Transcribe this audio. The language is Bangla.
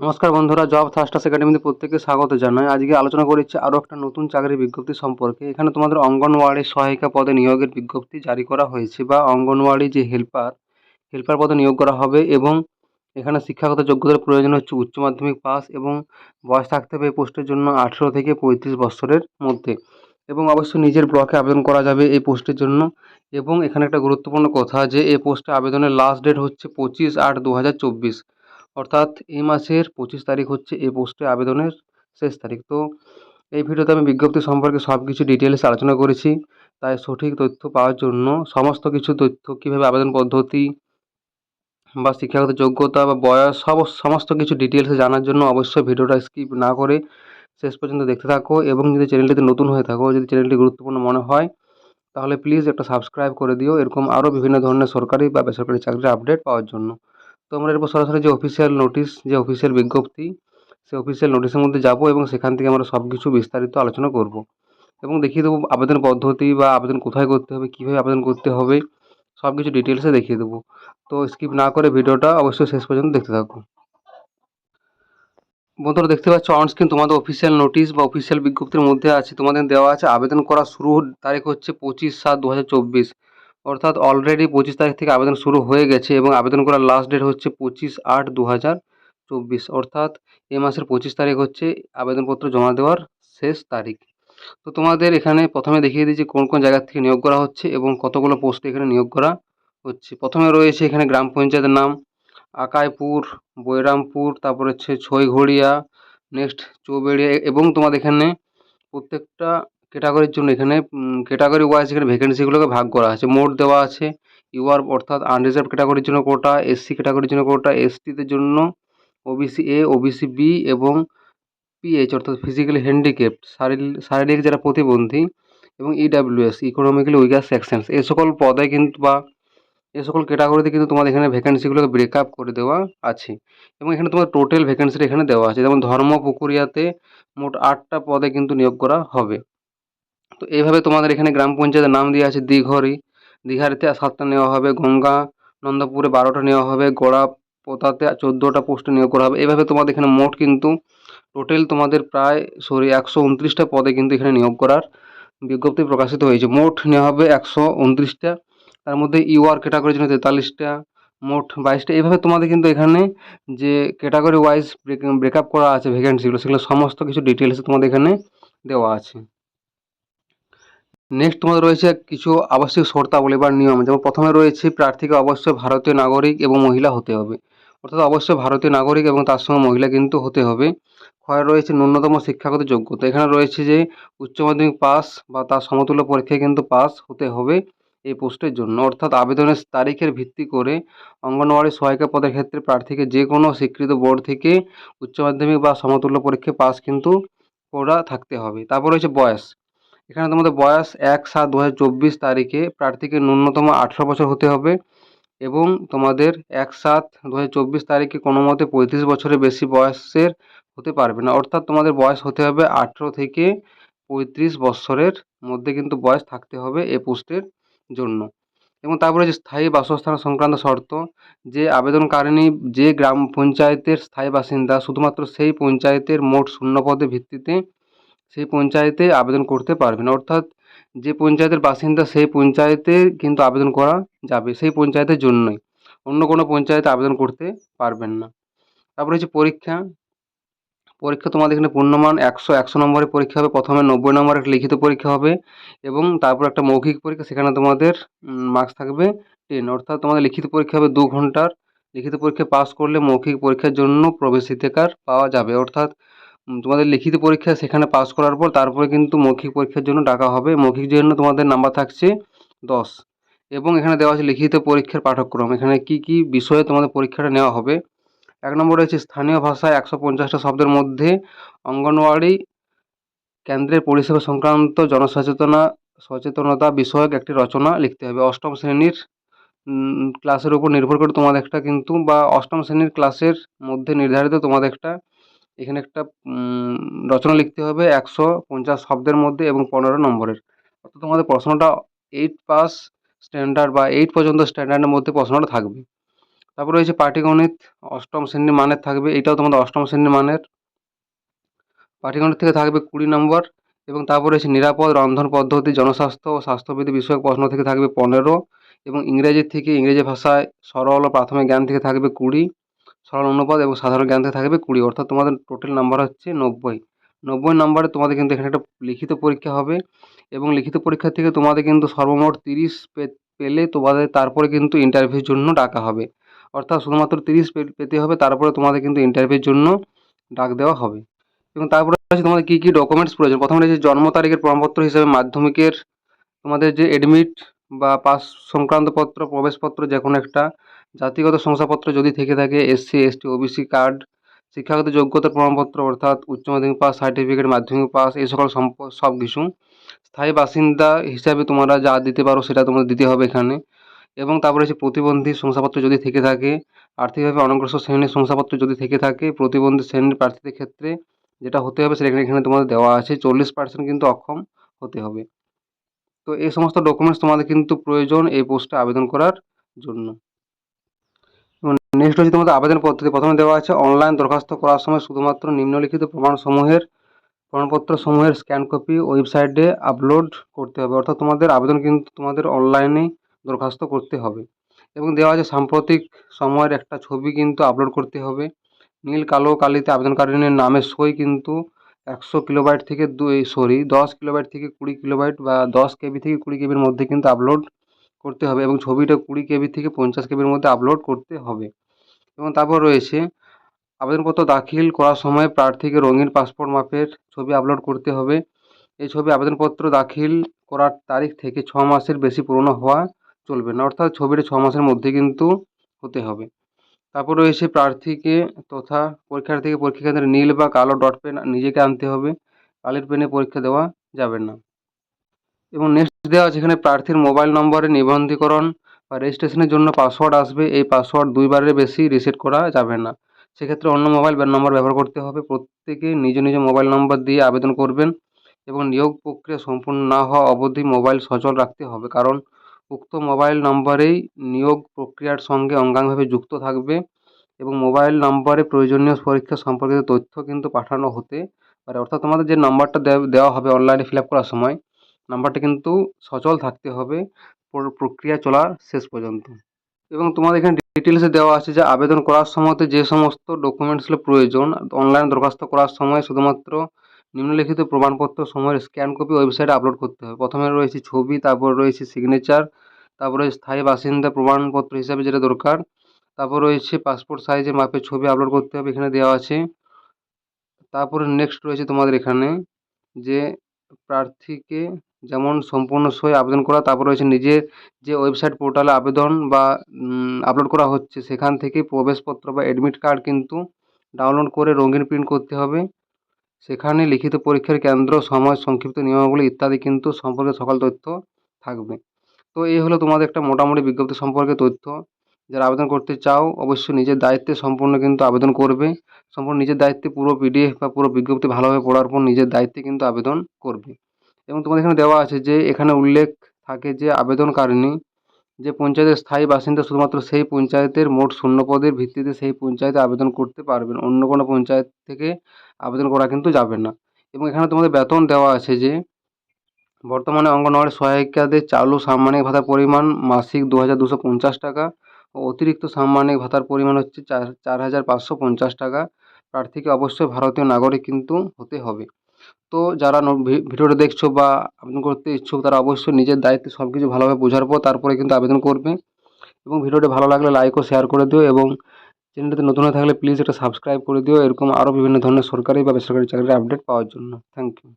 নমস্কার বন্ধুরা জব থাস্টার্স একাডেমিতে প্রত্যেককে স্বাগত জানাই। আজকে আলোচনা করেছি আরও একটা নতুন চাকরির বিজ্ঞপ্তি সম্পর্কে। এখানে তোমাদের অঙ্গনওয়াড়ি সহায়িকা পদে নিয়োগের বিজ্ঞপ্তি জারি করা হয়েছে বা অঙ্গনওয়াড়ি যে হেল্পার হেল্পার পদে নিয়োগ করা হবে এবং এখানে শিক্ষাগত যোগ্যতার প্রয়োজন হচ্ছে উচ্চ মাধ্যমিক পাস এবং বয়স থাকতে হবে এই পোস্টের জন্য আঠেরো থেকে পঁয়ত্রিশ বছরের মধ্যে। এবং অবশ্যই নিজের ব্লকে আবেদন করা যাবে এই পোস্টের জন্য। এবং এখানে একটা গুরুত্বপূর্ণ কথা যে এই পোস্টে আবেদনের লাস্ট ডেট হচ্ছে পঁচিশ আট দু হাজার চব্বিশ। অর্থাৎ এই মাসের পঁচিশ তারিখ হচ্ছে এই পোস্টে আবেদনের শেষ তারিখ। তো এই ভিডিওতে আমি বিজ্ঞপ্তি সম্পর্কে সব কিছু ডিটেলস আলোচনা করেছি, তাই সঠিক তথ্য পাওয়ার জন্য সমস্ত কিছু তথ্য কীভাবে আবেদন পদ্ধতি বা শিক্ষাগত যোগ্যতা বা বয়স সব, সমস্ত কিছু ডিটেলসে জানার জন্য অবশ্যই ভিডিওটা স্কিপ না করে শেষ পর্যন্ত দেখতে থাকো এবং যদি চ্যানেলটিতে নতুন হয়ে থাকো, যদি চ্যানেলটি গুরুত্বপূর্ণ মনে হয়, তাহলে প্লিজ একটা সাবস্ক্রাইব করে দিও। এরকম আরও বিভিন্ন ধরনের সরকারি বা বেসরকারি চাকরির আপডেট পাওয়ার জন্য। তো আমরা এরপর সরাসরি যে অফিসিয়াল নোটিশ যে অফিসিয়াল বিজ্ঞপ্তি, সেই অফিসিয়াল নোটিশের মধ্যে যাব এবং সেখান থেকে আমরা সব কিছু বিস্তারিত আলোচনা করব। এবং দেখিয়ে দেবো আবেদন পদ্ধতি বা আবেদন কোথায় করতে হবে, কীভাবে আবেদন করতে হবে সব কিছু ডিটেলসে দেখিয়ে দেবো। তো স্কিপ না করে ভিডিওটা অবশ্যই শেষ পর্যন্ত দেখতে থাকুন। বন্ধুরা, দেখতে পাচ্ছ অন স্ক্রিন তোমাদের অফিসিয়াল নোটিশ বা অফিসিয়াল বিজ্ঞপ্তির মধ্যে আছে, তোমাদের দেওয়া আছে আবেদন করা শুরু তারিখ হচ্ছে পঁচিশ সাত দু হাজার চব্বিশ। অর্থাৎ অলরেডি পঁচিশ তারিখ থেকে আবেদন শুরু হয়ে গেছে এবং আবেদন করার লাস্ট ডেট হচ্ছে পঁচিশ আট দু হাজার চব্বিশ। অর্থাৎ এ মাসের পঁচিশ তারিখ হচ্ছে আবেদনপত্র জমা দেওয়ার শেষ তারিখ। তো তোমাদের এখানে প্রথমে দেখিয়ে দিয়েছি কোন কোন জায়গা থেকে নিয়োগ করা হচ্ছে এবং কতগুলো পোস্টে এখানে নিয়োগ করা হচ্ছে। প্রথমে রয়েছে এখানে গ্রাম পঞ্চায়েতের নাম, আকাইপুর, বৈরামপুর, তারপর হচ্ছে ছইঘড়িয়া নেক্সট চৌবেড়িয়া এবং তোমাদের এখানে প্রত্যেকটা ক্যাটাগরির জন্য এখানে ক্যাটাগরি ওয়াইজ এখানে ভ্যাকেন্সিগুলোকে ভাগ করা আছে মোট দেওয়া আছে ইউআর অর্থাৎ আনরিজার্ভ ক্যাটাগরির জন্য কোটা এসসি ক্যাটাগরির জন্য কোটা এসটিদের জন্য ওবিসি এ ওবিসি বি এবং পিএইচ অর্থাৎ ফিজিক্যালি হ্যান্ডিক্যাপ্ট শারীরিক শারীরিক যারা প্রতিবন্ধী এবং ইডাব্লিউএস ইকোনমিক্যালি উইকার সেকশনস এই সকল পদে কিন্তু বা এই সকল ক্যাটাগরিতে কিন্তু তোমাদের এখানে ভ্যাকেন্সিগুলোকে ব্রেক আপ করে দেওয়া আছে। এবং এখানে তোমার টোটাল ভ্যাকেন্সিটা এখানে দেওয়া আছে। যেমন ধর্মপুকুরিয়াতে মোট আটটা পদে কিন্তু নিয়োগ করা হবে। তো এইভাবে তোমাদের এখানে গ্রাম পঞ্চায়েতের নাম দেওয়া আছে দীঘরি। দীঘারিতে সাতটা নেওয়া হবে, গঙ্গা, নন্দপুরে বারোটা নেওয়া হবে, গোড়া পোতাতে চোদ্দোটা পোস্টে নিয়োগ করা হবে। এইভাবে তোমাদের এখানে মোট কিন্তু টোটাল তোমাদের প্রায়, সরি, একশো উনত্রিশটা পদে কিন্তু এখানে নিয়োগ করার বিজ্ঞপ্তি প্রকাশিত হয়েছে। মোট নেওয়া হবে একশো উনত্রিশটা, তার মধ্যে ইউআর ক্যাটাগরির জন্য তেতাল্লিশটা, মোট বাইশটা। এইভাবে তোমাদের কিন্তু এখানে যে ক্যাটাগরি ওয়াইজ ব্রেকআপ করা আছে ভ্যাকেন্সিগুলো, সেগুলো সমস্ত কিছু ডিটেলসে তোমাদের এখানে দেওয়া আছে। নেক্সট তোমাদের রয়েছে কিছু আবশ্যিক শর্তাবলী বা নিয়ম। যেমন প্রথমে রয়েছে প্রার্থীকে অবশ্যই ভারতীয় নাগরিক এবং মহিলা হতে হবে। অর্থাৎ অবশ্যই ভারতীয় নাগরিক এবং তার সঙ্গে মহিলা কিন্তু হতে হবে। ক্ষয় রয়েছে ন্যূনতম শিক্ষাগত যোগ্যতা। এখানে রয়েছে যে উচ্চ মাধ্যমিক পাস বা তার সমতুল্য পরীক্ষায় কিন্তু পাস হতে হবে এই পোস্টের জন্য। অর্থাৎ আবেদনের তারিখের ভিত্তি করে অঙ্গনওয়াড়ি সহায়িকা পদের ক্ষেত্রে প্রার্থীকে যে কোনো স্বীকৃত বোর্ড থেকে উচ্চ মাধ্যমিক বা সমতুল্য পরীক্ষায় পাস কিন্তু করা থাকতে হবে। তারপর রয়েছে বয়স। এখানে তোমাদের বয়স এক সাত দু তারিখে প্রার্থীকে ন্যূনতম আঠেরো বছর হতে হবে এবং তোমাদের এক সাত দু তারিখে কোনো মতে পঁয়ত্রিশ বছরের বেশি বয়সের হতে পারবে না। অর্থাৎ তোমাদের বয়স হতে হবে আঠেরো থেকে পঁয়ত্রিশ বৎসরের মধ্যে কিন্তু বয়স থাকতে হবে এ পোস্টের জন্য। এবং তারপরে যে স্থায়ী বাসস্থান সংক্রান্ত শর্ত, যে আবেদনকারিণী যে গ্রাম পঞ্চায়েতের স্থায়ী বাসিন্দা, শুধুমাত্র সেই পঞ্চায়েতের মোট শূন্য পদের ভিত্তিতে সেই পঞ্চায়েতে আবেদন করতে পারবেন। অর্থাৎ যে পঞ্চায়েতের বাসিন্দা সেই পঞ্চায়েতে কিন্তু আবেদন করা যাবে, সেই পঞ্চায়েতের জন্যই। অন্য কোনো পঞ্চায়েতে আবেদন করতে পারবেন না। তারপরে হচ্ছে পরীক্ষা। পরীক্ষা তোমাদের এখানে পূর্ণমান একশো একশো নম্বরের পরীক্ষা হবে, প্রথমে নব্বই নম্বরের একটা লিখিত পরীক্ষা হবে এবং তারপর একটা মৌখিক পরীক্ষা, সেখানে তোমাদের মার্কস থাকবে টেন অর্থাৎ তোমাদের লিখিত পরীক্ষা হবে দু ঘণ্টার। লিখিত পরীক্ষায় পাস করলে মৌখিক পরীক্ষার জন্য প্রবেশাধিকার পাওয়া যাবে। অর্থাৎ তোমাদের লিখিত পরীক্ষা সেখানে পাস করার পর তারপরে কিন্তু মৌখিক পরীক্ষার জন্য ডাকা হবে। মৌখিক জন্য তোমাদের নাম্বার থাকছে দশ। এবং এখানে দেওয়া আছে লিখিত পরীক্ষার পাঠ্যক্রম। এখানে কি কি বিষয়ে তোমাদের পরীক্ষাটা নেওয়া হবে? এক নম্বর রয়েছে স্থানীয় ভাষায় একশো পঞ্চাশটা শব্দের মধ্যে অঙ্গনওয়াড়ি কেন্দ্রের পরিষেবা সংক্রান্ত জনসচেতনা, সচেতনতা বিষয়ক একটি রচনা লিখতে হবে। অষ্টম শ্রেণির ক্লাসের উপর নির্ভর করে তোমাদের একটা কিন্তু বা অষ্টম শ্রেণির ক্লাসের মধ্যে নির্ধারিত তোমাদের একটা এখানে একটা রচনা লিখতে হবে একশো পঞ্চাশ শব্দের মধ্যে এবং পনেরো নম্বরের। অর্থাৎ তোমাদের প্রশ্নটা এইট পাস স্ট্যান্ডার্ড বা এইট পর্যন্ত স্ট্যান্ডার্ডের মধ্যে প্রশ্নটা থাকবে। তারপর রয়েছে পাটিগণিত, অষ্টম শ্রেণির মানের থাকবে, এটাও তোমাদের অষ্টম শ্রেণির মানের। পাটিগণিত থেকে থাকবে কুড়ি নম্বর এবং তারপর রয়েছে নিরাপদ রন্ধন পদ্ধতি, জনস্বাস্থ্য ও স্বাস্থ্যবিধি বিষয়ক প্রশ্ন থেকে থাকবে পনেরো এবং ইংরেজি থেকে ইংরেজি ভাষায় সরল ও প্রাথমিক জ্ঞান থেকে থাকবে কুড়ি। সরল অনুপাত এবং সাধারণ জ্ঞান থেকে থাকবে কুড়ি, অর্থাৎ তোমাদের টোটাল নাম্বার হচ্ছে নব্বই। নব্বই নম্বরে তোমাদের কিন্তু এখানে একটা লিখিত পরীক্ষা হবে এবং লিখিত পরীক্ষা থেকে তোমাদের কিন্তু সর্বমোট তিরিশ পেলে তোমাদের তারপরে কিন্তু ইন্টারভিউর জন্য ডাকা হবে। অর্থাৎ শুধুমাত্র তিরিশ পেতে হবে, তারপরে তোমাদের কিন্তু ইন্টারভিউর জন্য ডাক দেওয়া হবে। এবং তারপরে আছে তোমাদের কী কী ডকুমেন্টস প্রয়োজন? প্রথমে রয়েছে জন্ম তারিখের প্রমাণপত্র হিসাবে মাধ্যমিকের তোমাদের যে এডমিট বা পাস সংক্রান্ত পত্র, প্রবেশপত্র যে কোনো একটা জাতিগত শংসাপত্র যদি থেকে থাকে এসসি এসটি ওবিসি কার্ড শিক্ষাগত যোগ্যতার প্রমাণপত্র অর্থাৎ উচ্চ মাধ্যমিক পাস সার্টিফিকেট মাধ্যমিক পাস এই সকল সব কিছু স্থায়ী বাসিন্দা হিসাবে তোমরা যা দিতে পারো সেটা তোমাদের দিতে হবে এখানে। এবং তারপরে হচ্ছে প্রতিবন্ধী শংসাপত্র যদি থেকে থাকে, আর্থিকভাবে অনগ্রসর শ্রেণির শংসাপত্র যদি থেকে থাকে, প্রতিবন্ধী শ্রেণির প্রার্থীদের ক্ষেত্রে যেটা হতে হবে সেটা এখানে তোমাদের দেওয়া আছে, চল্লিশ পার্সেন্ট কিন্তু অক্ষম হতে হবে। তো এই সমস্ত ডকুমেন্টস তোমাদের কিন্তু প্রয়োজন এই পোস্টে আবেদন করার জন্য। নেক্সট হচ্ছে তোমাদের আবেদন পদ্ধতি। প্রথমে দেওয়া আছে অনলাইন দরখাস্ত করার সময় শুধুমাত্র নিম্নলিখিত প্রমাণসমূহের প্রমাণপত্র সমূহের স্ক্যান কপি ওয়েবসাইটে আপলোড করতে হবে। অর্থাৎ তোমাদের আবেদন কিন্তু তোমাদের অনলাইনে দরখাস্ত করতে হবে। এবং দেওয়া আছে, সাম্প্রতিক সময়ের একটা ছবি কিন্তু আপলোড করতে হবে। নীল, কালো, কালিতে আবেদনকারীর নামে সই কিন্তু একশো কিলোবাইট থেকে দুই সরি দশ কিলোবাইট থেকে কুড়ি কিলোবাইট বা দশ কেবি থেকে কুড়ি কেবির মধ্যে কিন্তু আপলোড করতে হবে। এবং ছবিটা কুড়ি কেবি থেকে পঞ্চাশ কেবির মধ্যে আপলোড করতে হবে। এবং তারপর রয়েছে, আবেদনপত্র দাখিল করার সময় প্রার্থীকে রঙিন পাসপোর্ট মাপের ছবি আপলোড করতে হবে। এই ছবি আবেদনপত্র দাখিল করার তারিখ থেকে ছ মাসের বেশি পুরনো হওয়া চলবে না, অর্থাৎ ছবিটা ছ মাসের মধ্যে কিন্তু হতে হবে। তারপর রয়েছে প্রার্থীকে তথা পরীক্ষার্থীকে পরীক্ষা কেন্দ্রে নীল বা কালো ডট পেন নিজেকে আনতে হবে, কালির পেনে পরীক্ষা দেওয়া যাবে না। এবং নেক্সট দেওয়া এখানে প্রার্থীর মোবাইল নম্বরে নিবন্ধীকরণ বা রেজিস্ট্রেশনের জন্য পাসওয়ার্ড আসবে, এই পাসওয়ার্ড দুইবারের বেশি রিসেট করা যাবে না। সেক্ষেত্রে অন্য মোবাইল নম্বর ব্যবহার করতে হবে। প্রত্যেকে নিজ নিজ মোবাইল নম্বর দিয়ে আবেদন করবেন এবং নিয়োগ প্রক্রিয়া সম্পূর্ণ না হওয়া অবধি মোবাইল সচল রাখতে হবে। কারণ উক্ত মোবাইল নম্বরেই নিয়োগ প্রক্রিয়ার সঙ্গে অঙ্গাঙ্গভাবে যুক্ত থাকবে এবং মোবাইল নম্বরে প্রয়োজনীয় পরীক্ষা সম্পর্কিত তথ্য কিন্তু পাঠানো হতে পারে। অর্থাৎ তোমাদের যে নাম্বারটা দেওয়া হবে অনলাইনে ফিল আপ করার সময় নাম্বারটা কিন্তু সচল থাকতে হবে। প্রক্রিয়া চলার শেষ পর্যন্ত। এবং তোমাদের এখানে ডিটেলসে দেওয়া আছে যে আবেদন করার সময়তে যে সমস্ত ডকুমেন্টসগুলো প্রয়োজন অনলাইন দরখাস্ত করার সময় শুধুমাত্র নিম্নলিখিত প্রমাণপত্র, সময়ের স্ক্যান কপি ওয়েবসাইটে আপলোড করতে হবে। প্রথমে রয়েছে ছবি, তারপর রয়েছে সিগনেচার তারপরে স্থায়ী বাসিন্দা প্রমাণপত্র হিসাবে যেটা দরকার, তারপর রয়েছে পাসপোর্ট সাইজের মাপের ছবি আপলোড করতে হবে এখানে দেওয়া আছে। তারপরে নেক্সট রয়েছে তোমাদের এখানে যে প্রার্থীকে যেমন সম্পূর্ণ সই আবেদন করা, তারপর রয়েছে নিজের যে ওয়েবসাইট পোর্টালে আবেদন বা আপলোড করা হচ্ছে, সেখান থেকে প্রবেশপত্র বা অ্যাডমিট কার্ড কিন্তু ডাউনলোড করে রঙিন প্রিন্ট করতে হবে। সেখানে লিখিত পরীক্ষার কেন্দ্র, সময়, সংক্ষিপ্ত নিয়মাবলী ইত্যাদি কিন্তু সম্পর্কে সকল তথ্য থাকবে। তো এই হলো তোমাদের একটা মোটামুটি বিজ্ঞপ্তি সম্পর্কে তথ্য। যারা আবেদন করতে চাও, অবশ্যই নিজের দায়িত্বে সম্পূর্ণ কিন্তু আবেদন করবে। সম্পূর্ণ নিজের দায়িত্বে পুরো পিডিএফ বা পুরো বিজ্ঞপ্তি ভালোভাবে পড়ার পর নিজের দায়িত্বে কিন্তু আবেদন করবে। এবং তোমাদের এখানে দেওয়া আছে যে, এখানে উল্লেখ থাকে যে, আবেদনকারিণী যে পঞ্চায়েতের স্থায়ী বাসিন্দা শুধুমাত্র সেই পঞ্চায়েতের মোট শূন্য পদের ভিত্তিতে সেই পঞ্চায়েতে আবেদন করতে পারবেন। অন্য কোনো পঞ্চায়েত থেকে আবেদন করা কিন্তু যাবে না। এবং এখানে তোমাদের বেতন দেওয়া আছে যে, বর্তমানে অঙ্গনওয়াড়ি সহায়িকাদের চালু সাম্মানিক ভাতার পরিমাণ মাসিক দু হাজার দুশো পঞ্চাশ টাকা ও অতিরিক্ত সাম্মানিক ভাতার পরিমাণ হচ্ছে চার চার হাজার পাঁচশো পঞ্চাশ টাকা। প্রার্থীকে অবশ্যই ভারতীয় নাগরিক কিন্তু হতে হবে। তো যারা ভিডিওটা দেখছ বা আবেদন করতে ইচ্ছুক, তারা অবশ্যই নিজের দায়িত্বে সব কিছু ভালোভাবে বোঝার পর তারপরে কিন্তু আবেদন করবে। এবং ভিডিওটা ভালো লাগলে লাইক ও শেয়ার করে দিও এবং চ্যানেলটিতে নতুন হয়ে থাকলে প্লিজ এটা সাবস্ক্রাইব করে দিও। এরকম আরও বিভিন্ন ধরনের সরকারি বা বেসরকারি চাকরির আপডেট পাওয়ার জন্য। Thank you